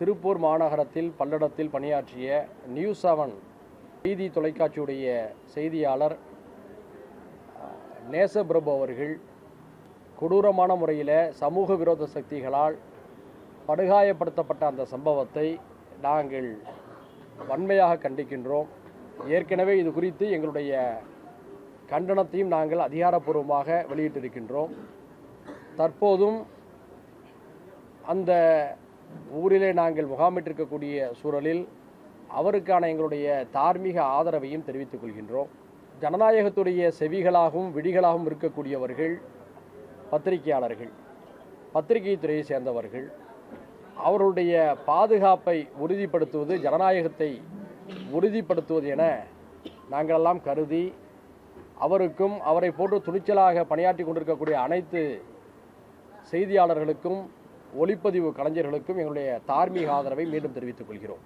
திருப்பூர் மாநகரத்தில் பல்லடத்தில் பணியாற்றிய நியூஸ் செவன் செய்தி தொலைக்காட்சியுடைய செய்தியாளர் நேசபிரபு அவர்கள் கொடூரமான முறையில் சமூக விரோத சக்திகளால் படுகாயப்படுத்தப்பட்ட அந்த சம்பவத்தை நாங்கள் வன்மையாக கண்டிக்கின்றோம். ஏற்கனவே இது குறித்து எங்களுடைய கண்டனத்தையும் நாங்கள் அதிகாரப்பூர்வமாக வெளியிட்டிருக்கின்றோம். தற்போதும் அந்த ஊரிலே நாங்கள் முகாமிட்டிருக்கக்கூடிய சூழலில் அவருக்கான எங்களுடைய தார்மீக ஆதரவையும் தெரிவித்துக் கொள்கின்றோம். ஜனநாயகத்துடைய செவிகளாகவும் விடிகளாகவும் இருக்கக்கூடியவர்கள் பத்திரிகையாளர்கள் பத்திரிகை துறையை சேர்ந்தவர்கள் அவருடைய பாதுகாப்பை உறுதிப்படுத்துவது ஜனநாயகத்தை உறுதிப்படுத்துவது என நாங்களெல்லாம் கருதி அவருக்கும் அவரை போன்று துணிச்சலாக பணியாற்றி கொண்டிருக்கக்கூடிய அனைத்து செய்தியாளர்களுக்கும் ஒளிப்பதிவு கலைஞர்களுக்கும் எங்களுடைய தார்மீக ஆதரவை மீண்டும் தெரிவித்துக் கொள்கிறோம்.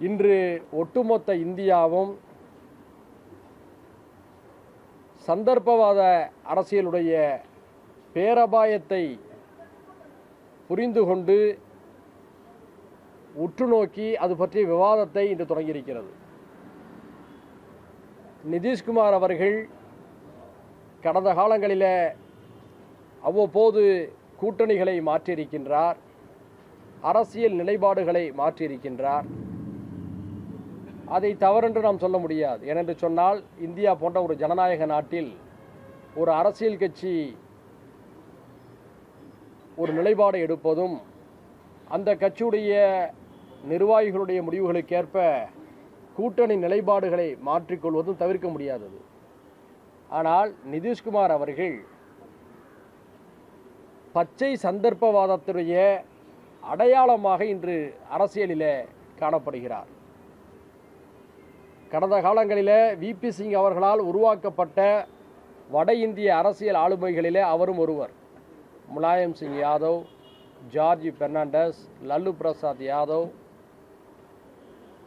இன்று ஒட்டுமொத்த இந்தியாவும் சந்தர்ப்பவாத அரசியலுடைய பேரபாயத்தை புரிந்து கொண்டு உற்று நோக்கி அது பற்றிய விவாதத்தை இன்று தொடங்கியிருக்கிறது. நிதிஷ்குமார் அவர்கள் கடந்த காலங்களில் அவ்வப்போது கூட்டணிகளை மாற்றியிருக்கின்றார். அரசியல் நிலைப்பாடுகளை மாற்றியிருக்கின்றார். அதை தவறென்று நாம் சொல்ல முடியாது. ஏனென்று சொன்னால் இந்தியா போன்ற ஒரு ஜனநாயக நாட்டில் ஒரு அரசியல் கட்சி ஒரு நிலைப்பாடு எடுப்பதும் அந்த கட்சியுடைய நிர்வாகிகளுடைய முடிவுகளுக்கேற்ப கூட்டணி நிலைப்பாடுகளை மாற்றிக்கொள்வதும் தவிர்க்க முடியாதது. ஆனால் நிதிஷ்குமார் அவர்கள் பச்சை சந்தர்ப்பவாதத்துடைய அடையாளமாக இன்று அரசியலில் காணப்படுகிறார். கடந்த காலங்களில் விபி சிங் அவர்களால் உருவாக்கப்பட்ட வட இந்திய அரசியல் ஆளுமைகளிலே அவரும் ஒருவர். முலாயம் சிங் யாதவ் ஜார்ஜ் பெர்னாண்டஸ் லல்லு பிரசாத் யாதவ்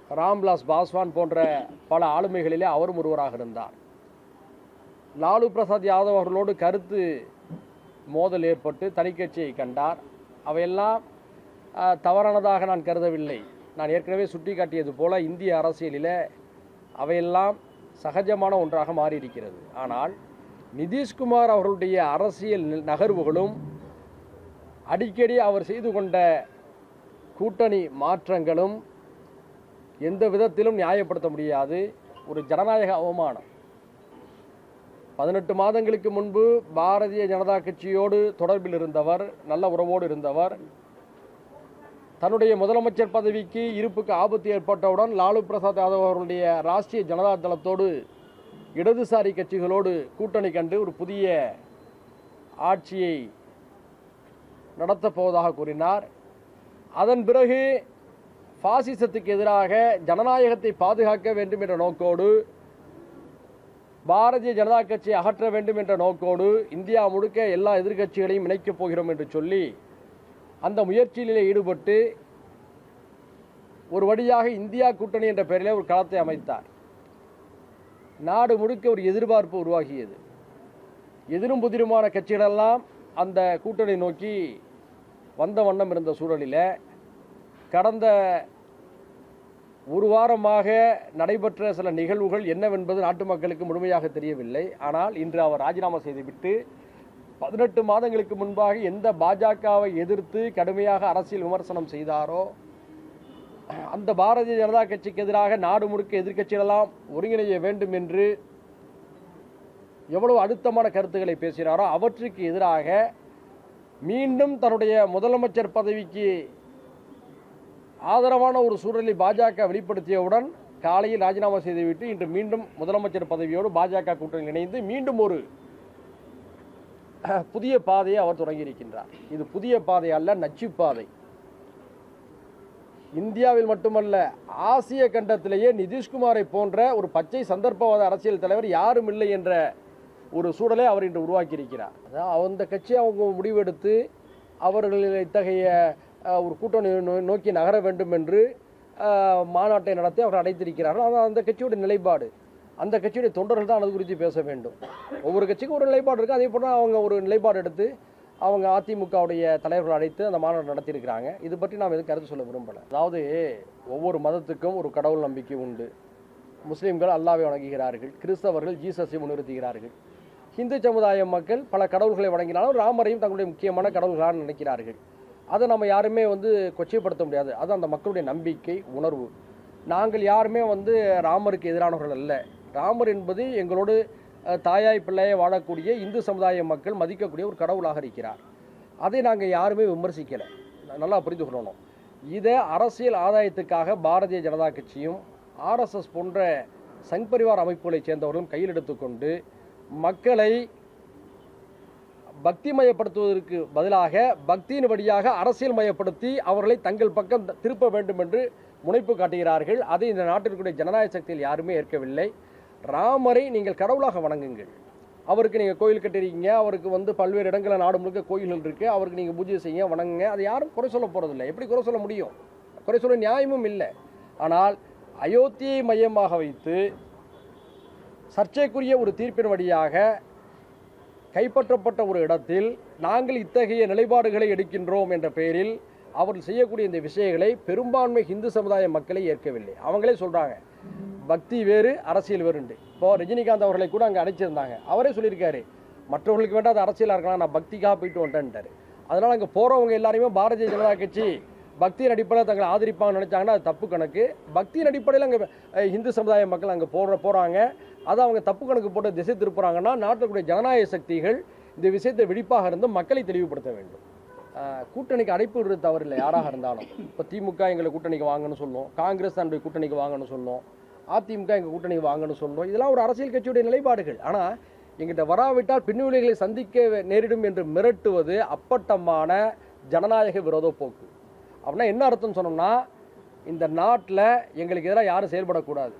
ராம்விலாஸ் பாஸ்வான் போன்ற பல ஆளுமைகளிலே அவரும் ஒருவராக இருந்தார். லாலு பிரசாத் யாதவ் அவர்களோடு கருத்து மோதல் ஏற்பட்டு தனிக்கட்சியை கண்டார். அவையெல்லாம் தவறானதாக நான் கருதவில்லை. நான் ஏற்கனவே சுட்டிக்காட்டியது போல இந்திய அரசியலில் அவையெல்லாம் சகஜமான ஒன்றாக மாறியிருக்கிறது. ஆனால் நிதிஷ்குமார் அவர்களுடைய அரசியல் நகர்வுகளும் அடிக்கடி அவர் செய்து கொண்ட கூட்டணி மாற்றங்களும் எந்த விதத்திலும் நியாயப்படுத்த முடியாது. ஒரு ஜனநாயக அவமானம். பதினெட்டு மாதங்களுக்கு முன்பு பாரதிய ஜனதா கட்சியோடு தொடர்பில் இருந்தவர் நல்ல உறவோடு இருந்தவர். தன்னுடைய முதலமைச்சர் பதவிக்கு இருப்புக்கு ஆபத்து ஏற்பட்டவுடன் லாலு பிரசாத் யாதவ் அவர்களுடைய ராஷ்டிரிய ஜனதா தளத்தோடு இடதுசாரி கட்சிகளோடு கூட்டணி கண்டு ஒரு புதிய ஆட்சியை நடத்தப் போவதாக கூறினார். அதன் பிறகு பாசிசத்துக்கு எதிராக ஜனநாயகத்தை பாதுகாக்க வேண்டும் என்ற நோக்கோடு பாரதிய ஜனதா கட்சியை அகற்ற வேண்டும் என்ற நோக்கோடு இந்தியா முழுக்க எல்லா எதிர்க்கட்சிகளையும் இணைக்கப் போகிறோம் என்று சொல்லி அந்த முயற்சியிலே ஈடுபட்டு ஒரு வழியாக இந்தியா கூட்டணி என்ற பெயரிலே ஒரு களத்தை அமைத்தார். நாடு முழுக்க ஒரு எதிர்பார்ப்பு உருவாகியது. எதிரும் புதிருமான கட்சிகளெல்லாம் அந்த கூட்டணி நோக்கி வந்த வண்ணம் இருந்த சூழலில் கடந்த ஒரு வாரமாக நடைபெற்ற சில நிகழ்வுகள் என்னவென்பது நாட்டு மக்களுக்கு முழுமையாக தெரியவில்லை. ஆனால் இன்று அவர் ராஜினாமா செய்துவிட்டு பதினெட்டு மாதங்களுக்கு முன்பாக எந்த பாஜகவை எதிர்த்து கடுமையாக அரசியல் விமர்சனம் செய்தாரோ அந்த பாரதிய ஜனதா கட்சிக்கு எதிராக நாடு முழுக்க எதிர்க்கட்சிகளெல்லாம் ஒருங்கிணைய வேண்டும் என்று எவ்வளவு அழுத்தமான கருத்துக்களை பேசுகிறாரோ அவற்றுக்கு எதிராக மீண்டும் தன்னுடைய முதலமைச்சர் பதவிக்கு ஆதரவான ஒரு சூழலை பாஜக வெளிப்படுத்தியவுடன் காலையில் ராஜினாமா செய்துவிட்டு இன்று மீண்டும் முதலமைச்சர் பதவியோடு பாஜக கூட்டணியில் இணைந்து மீண்டும் ஒரு புதிய பாதையை அவர் தொடங்கியிருக்கின்றார். இது புதிய பாதை அல்ல நச்சு பாதை. இந்தியாவில் மட்டுமல்ல ஆசிய கண்டத்திலேயே நிதிஷ்குமாரை போன்ற ஒரு பச்சை சந்தர்ப்பவாத அரசியல் தலைவர் யாரும் இல்லை என்ற ஒரு சூழலை அவர் இன்று உருவாக்கியிருக்கிறார். அதாவது அந்த கட்சி அவங்க முடிவெடுத்து அவர்கள் இத்தகைய ஒரு கூட்டணி நோக்கி நகர வேண்டும் என்று மாநாட்டை நடத்தி அவர் அடைத்திருக்கிறார்கள் ஆனால் அந்த கட்சியுடைய நிலைப்பாடு. அந்த கட்சியுடைய தொண்டர்கள் தான் அது குறித்து பேச வேண்டும். ஒவ்வொரு கட்சிக்கும் ஒரு நிலைப்பாடு இருக்குது அதே போல் அவங்க ஒரு நிலைப்பாடு எடுத்து அவங்க அதிமுகவுடைய தலைவர்கள் அழைத்து அந்த மாநாடு நடத்தியிருக்கிறாங்க. இது பற்றி நாம் எதுவும் கருத்து சொல்ல விரும்பலை. அதாவது ஒவ்வொரு மதத்துக்கும் ஒரு கடவுள் நம்பிக்கை உண்டு. முஸ்லீம்கள் அல்லாவை வணங்குகிறார்கள். கிறிஸ்தவர்கள் ஜீசஸை முன்னிறுத்துகிறார்கள். இந்து சமுதாய மக்கள் பல கடவுள்களை வணங்கினாலும் ராமரையும் தங்களுடைய முக்கியமான கடவுள்களாக நினைக்கிறார்கள். அதை நம்ம யாருமே வந்து கொச்சைப்படுத்த முடியாது. அது அந்த மக்களுடைய நம்பிக்கை உணர்வு. நாங்கள் யாருமே வந்து ராமருக்கு எதிரானவர்கள் அல்ல. ராமர் என்பது எங்களோடு தாயாய் பிள்ளையை வாழக்கூடிய இந்து சமுதாய மக்கள் மதிக்கக்கூடிய ஒரு கடவுளாக இருக்கிறார். அதை நாங்கள் யாருமே விமர்சிக்கலை. நல்லா புரிந்து கொள்ளணும். இதை அரசியல் ஆதாயத்துக்காக பாரதிய ஜனதா கட்சியும் ஆர்எஸ்எஸ் போன்ற சங் பரிவார் அமைப்புகளைச் சேர்ந்தவர்களும் கையில் எடுத்துக்கொண்டு மக்களை பக்தி மயப்படுத்துவதற்கு பதிலாக பக்தியின் வழியாக அரசியல் மயப்படுத்தி அவர்களை தங்கள் பக்கம் திருப்ப வேண்டும் என்று முனைப்பு காட்டுகிறார்கள். அதை இந்த நாட்டிற்குரிய ஜனநாயக சக்தியில் யாருமே ஏற்கவில்லை. ராமரை நீங்கள் கடவுளாக வணங்குங்கள். அவருக்கு நீங்கள் கோயில் கட்டிருக்கீங்க அவருக்கு வந்து பல்வேறு இடங்களில் நாடு முழுக்க கோயில்கள் இருக்குது அவருக்கு நீங்கள் பூஜை செய்ய வணங்குங்க. அதை யாரும் குறை சொல்ல போகிறதில்லை எப்படி குறை சொல்ல முடியும்? குறை சொல்ல நியாயமும் இல்லை. ஆனால் அயோத்தியை மையமாக வைத்து சர்ச்சைக்குரிய ஒரு தீர்ப்பின் வழியாக கைப்பற்றப்பட்ட ஒரு இடத்தில் நாங்கள் இத்தகைய நிலைப்பாடுகளை எடுக்கின்றோம் என்ற பெயரில் அவர்கள் செய்யக்கூடிய இந்த விஷயங்களை பெரும்பான்மை இந்து சமுதாய மக்களை ஏற்கவில்லை. அவங்களே சொல்கிறாங்க பக்தி வேறு அரசியல் வேறுண்டு. இப்போ ரஜினிகாந்த் அவர்களை கூட அங்கே அழைச்சிருந்தாங்க அவரே சொல்லியிருக்காரு மற்றவர்களுக்கு வேண்டாத அரசியலாக இருக்கலாம் நான் பக்திக்காக போயிட்டு வந்துட்டேன்ட்டார் அதனால் அங்கே போகிறவங்க எல்லாரையுமே பாரதிய ஜனதா கட்சி பக்தியின் அடிப்படையில் தங்களை ஆதரிப்பாங்கன்னு நினச்சாங்கன்னா அது தப்பு கணக்கு. பக்தியின் அடிப்படையில் அங்கே இந்து சமுதாய மக்கள் அங்கே போகிற போகிறாங்க அதை அவங்க தப்பு கணக்கு போட்டு திசை திருப்புறாங்கன்னா நாட்டிற்குரிய ஜனநாயக சக்திகள் இந்த விஷயத்தை விழிப்பாக இருந்து மக்களை தெளிவுபடுத்த வேண்டும். கூட்டணிக்கு அடைப்பு விடுறது தவறில்லை யாராக இருந்தாலும். இப்போ திமுக எங்களை கூட்டணிக்கு வாங்கன்னு சொல்லும். காங்கிரஸ் தன்னுடைய கூட்டணிக்கு வாங்கன்னு சொல்லும். அதிமுக எங்கள் கூட்டணிக்கு வாங்கன்னு சொல்லும். இதெல்லாம் ஒரு அரசியல் கட்சியுடைய நிலைப்பாடுகள். ஆனால் எங்கிட்ட வராவிட்டால் பின்விளைகளை சந்திக்க நேரிடும் என்று மிரட்டுவது அப்பட்டமான ஜனநாயக விரோத போக்கு. அப்படின்னா என்ன அர்த்தம் சொன்னோம்னா இந்த நாட்டில் எங்களுக்கு எதிராக யாரும் செயல்படக்கூடாது.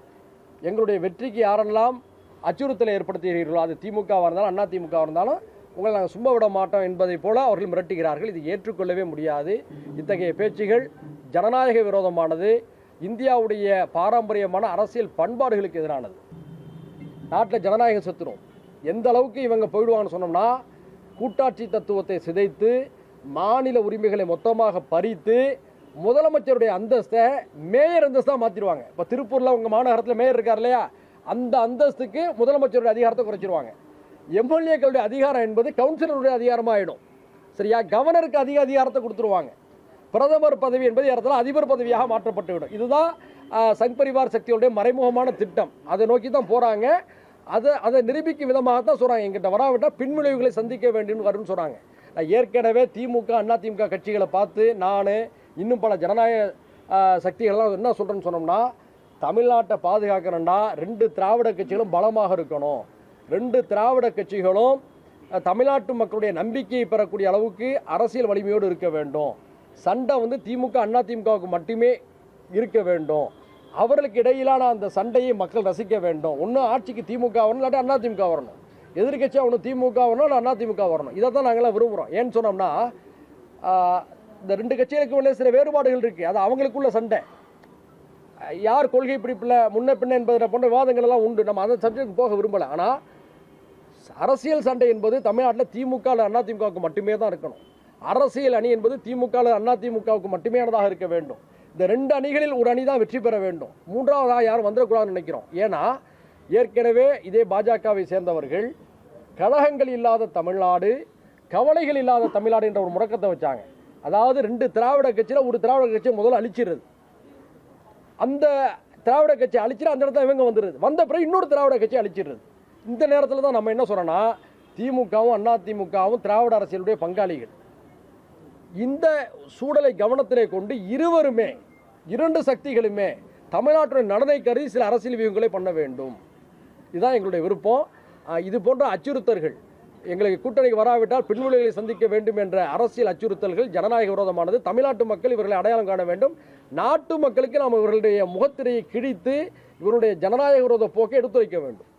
எங்களுடைய வெற்றிக்கு யாரெல்லாம் அச்சுறுத்தலை ஏற்படுத்துகிறீர்களோ அது திமுகவாக இருந்தாலும் அண்ணா திமுகவாக இருந்தாலும் உங்களை நாங்கள் சும்மா விட மாட்டோம் என்பதை போல அவர்கள் மிரட்டுகிறார்கள். இது ஏற்றுக்கொள்ளவே முடியாது. இத்தகைய பேச்சுகள் ஜனநாயக விரோதமானது. இந்தியாவுடைய பாரம்பரியமான அரசியல் பண்பாடுகளுக்கு எதிரானது. நாட்டில் ஜனநாயகம் செத்துரும். எந்த அளவுக்கு இவங்க போயிடுவாங்கன்னு சொன்னோம்னா கூட்டாட்சி தத்துவத்தை சிதைத்து மாநில உரிமைகளை மொத்தமாக பறித்து முதலமைச்சருடைய அந்தஸ்தை மேயர் அந்தஸ்தாக மாற்றிடுவாங்க இப்போ திருப்பூரில் உங்கள் மாநகரத்தில் மேயர் இருக்கார் இல்லையா? அந்த அந்தஸ்துக்கு முதலமைச்சருடைய அதிகாரத்தை குறைச்சிருவாங்க. எம்எல்ஏக்களுடைய அதிகாரம் என்பது கவுன்சிலருடைய அதிகாரமாக ஆகிடும் சரியா? கவர்னருக்கு அதிக அதிகாரத்தை கொடுத்துருவாங்க. பிரதமர் பதவி என்பது இடத்துல அதிபர் பதவியாக மாற்றப்பட்டுவிடும். இதுதான் சங் பரிவார் சக்தியுடைய மறைமுகமான திட்டம். அதை நோக்கி தான் போகிறாங்க அதை அதை நிரூபிக்கும் விதமாக தான் சொல்கிறாங்க எங்கிட்ட வராவிட்டால் பின்விளைவுகளை சந்திக்க வேண்டும் வரும்னு சொல்கிறாங்க நான் ஏற்கனவே திமுக அண்ணா திமுக கட்சிகளை பார்த்து நான் இன்னும் பல ஜனநாயக சக்திகள்லாம் என்ன சொல்கிறேன்னு சொன்னோம்னா தமிழ்நாட்டை பாதுகாக்கணும்னா ரெண்டு திராவிட கட்சிகளும் பலமாக இருக்கணும். ரெண்டு திராவிட கட்சிகளும் தமிழ்நாட்டு மக்களுடைய நம்பிக்கையை பெறக்கூடிய அளவுக்கு அரசியல் வலிமையோடு இருக்க வேண்டும். சண்டை வந்து திமுக அண்ணா திமுகவுக்கு மட்டுமே இருக்க வேண்டும். அவர்களுக்கு இடையிலான அந்த சண்டையை மக்கள் ரசிக்க வேண்டும். ஒன்று ஆட்சிக்கு திமுக வரணும் இல்லாட்டி அண்ணா திமுக வரணும். எதிர்க்கட்சியாக ஒன்று திமுக வரணும் இல்லை அண்ணா திமுக வரணும். இதை தான் நாங்களாம் விரும்புகிறோம் ஏன்னு சொன்னோம்னா இந்த ரெண்டு கட்சிகளுக்கு உள்ள சில வேறுபாடுகள் இருக்குது அது அவங்களுக்குள்ள சண்டை. யார் கொள்கை பிடிப்பில் முன்ன பின்ன என்பதை போன்ற விவாதங்கள் எல்லாம் உண்டு. நம்ம அந்த சப்ஜெக்ட் போக விரும்பலை. ஆனால் அரசியல் சண்டை என்பது தமிழ்நாட்டில் திமுக அண்ணா திமுகவுக்கு மட்டுமே தான் இருக்கணும். அரசியல் அணி என்பது திமுக அண்ணா திமுகவுக்கு மட்டுமேனதாக இருக்க வேண்டும். இந்த ரெண்டு அணிகளில் ஒரு அணி தான் வெற்றி பெற வேண்டும். மூன்றாவதாக யாரும் வந்துடக்கூடாதுன்னு நினைக்கிறோம். ஏன்னா ஏற்கனவே இதே பாஜகவை சேர்ந்தவர்கள் கழகங்கள் இல்லாத தமிழ்நாடு கவலைகள் இல்லாத தமிழ்நாடு என்ற ஒரு முடக்கத்தை வச்சாங்க. அதாவது ரெண்டு திராவிட கட்சியில் ஒரு திராவிட கட்சியை முதல்ல அழிச்சிடுறது. அந்த திராவிட கட்சி அழிச்சிட்டு அந்த இடத்துல இவங்க வந்துடுது வந்த பிறகு இன்னொரு திராவிட கட்சி அழிச்சிடுறது. இந்த நேரத்தில் தான் நம்ம என்ன சொல்கிறோன்னா திமுகவும் அண்ணா திமுகவும் திராவிட அரசியலுடைய பங்காளிகள். இந்த சூழலை கவனத்திலே கொண்டு இருவருமே இரண்டு சக்திகளுமே தமிழ்நாட்டுடைய நடனை கருதி சில அரசியல் வியூகங்களை பண்ண வேண்டும். இதுதான் எங்களுடைய விருப்பம். இது போன்ற அச்சுறுத்தல்கள். எங்களுக்கு கூட்டணிக்கு வராவிட்டால் பின்விளைகளை சந்திக்க வேண்டும் என்ற அரசியல் அச்சுறுத்தல்கள் ஜனநாயக விரோதமானது. தமிழ்நாட்டு மக்கள் இவர்களை அடையாளம் காண வேண்டும். நாட்டு மக்களுக்கு நாம் இவர்களுடைய முகத்திரையை கிழித்து இவருடைய ஜனநாயக விரோத போக்கை எடுத்துரைக்க வேண்டும்.